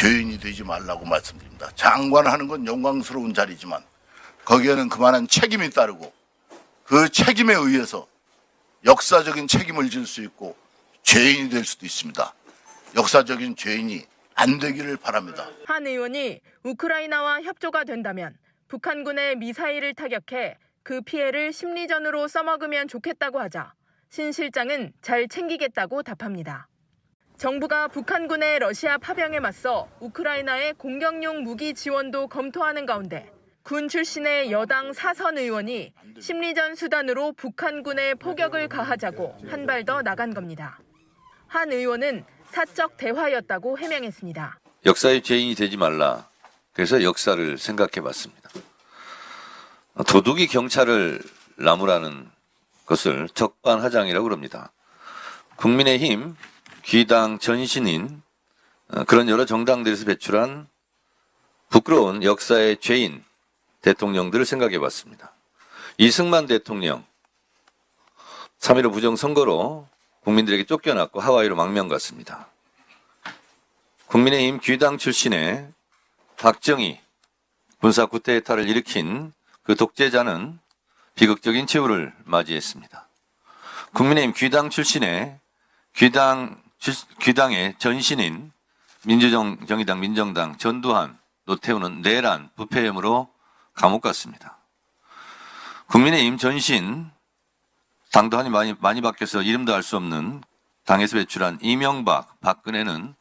죄인이 되지 말라고 말씀드립니다. 장관하는 건 영광스러운 자리지만 거기에는 그만한 책임이 따르고 그 책임에 의해서 역사적인 책임을 질 수 있고 죄인이 될 수도 있습니다. 역사적인 죄인이 안 되기를 바랍니다. 한 의원이 우크라이나와 협조가 된다면 북한군의 미사일을 타격해 그 피해를 심리전으로 써먹으면 좋겠다고 하자 신 실장은 잘 챙기겠다고 답합니다. 정부가 북한군의 러시아 파병에 맞서 우크라이나의 공격용 무기 지원도 검토하는 가운데 군 출신의 여당 사선 의원이 심리전 수단으로 북한군의 포격을 가하자고 한 발 더 나간 겁니다. 한 의원은 사적 대화였다고 해명했습니다. 역사의 죄인이 되지 말라. 그래서 역사를 생각해 봤습니다. 도둑이 경찰을 나무라는 것을 적반하장이라고 그럽니다. 국민의힘 귀당 전신인 어, 그런 여러 정당들에서 배출한 부끄러운 역사의 죄인 대통령들을 생각해 봤습니다. 이승만 대통령 3.15 부정선거로 국민들에게 쫓겨났고 하와이로 망명 갔습니다. 국민의힘 귀당 출신의 박정희 군사 쿠데타를 일으킨 그 독재자는 비극적인 최후를 맞이했습니다. 국민의힘 귀당 출신의 귀당 출- 귀당의 전신인 민주정 정의당 민정당 전두환 노태우는 내란 부패 혐의로 감옥 갔습니다. 국민의힘 전신 당도 한이 많이 많이 바뀌어서 이름도 알 수 없는 당에서 배출한 이명박 박근혜는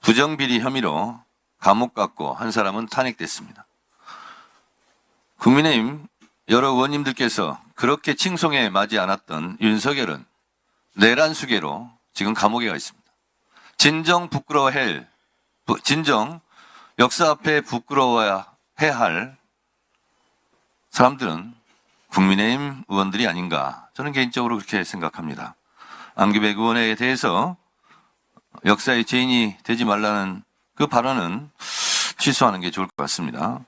부정비리 혐의로 감옥 갔고 한 사람은 탄핵됐습니다. 국민의힘 여러 의원님들께서 그렇게 칭송에 맞지 않았던 윤석열은 내란 수계로 지금 감옥에 가 있습니다. 진정 부끄러워할 부- 진정 역사 앞에 부끄러워야 해야 할 사람들은 국민의힘 의원들이 아닌가 저는 개인적으로 그렇게 생각합니다. 안기백 의원에 대해서 역사의 죄인이 되지 말라는 그 발언은 취소하는 게 좋을 것 같습니다.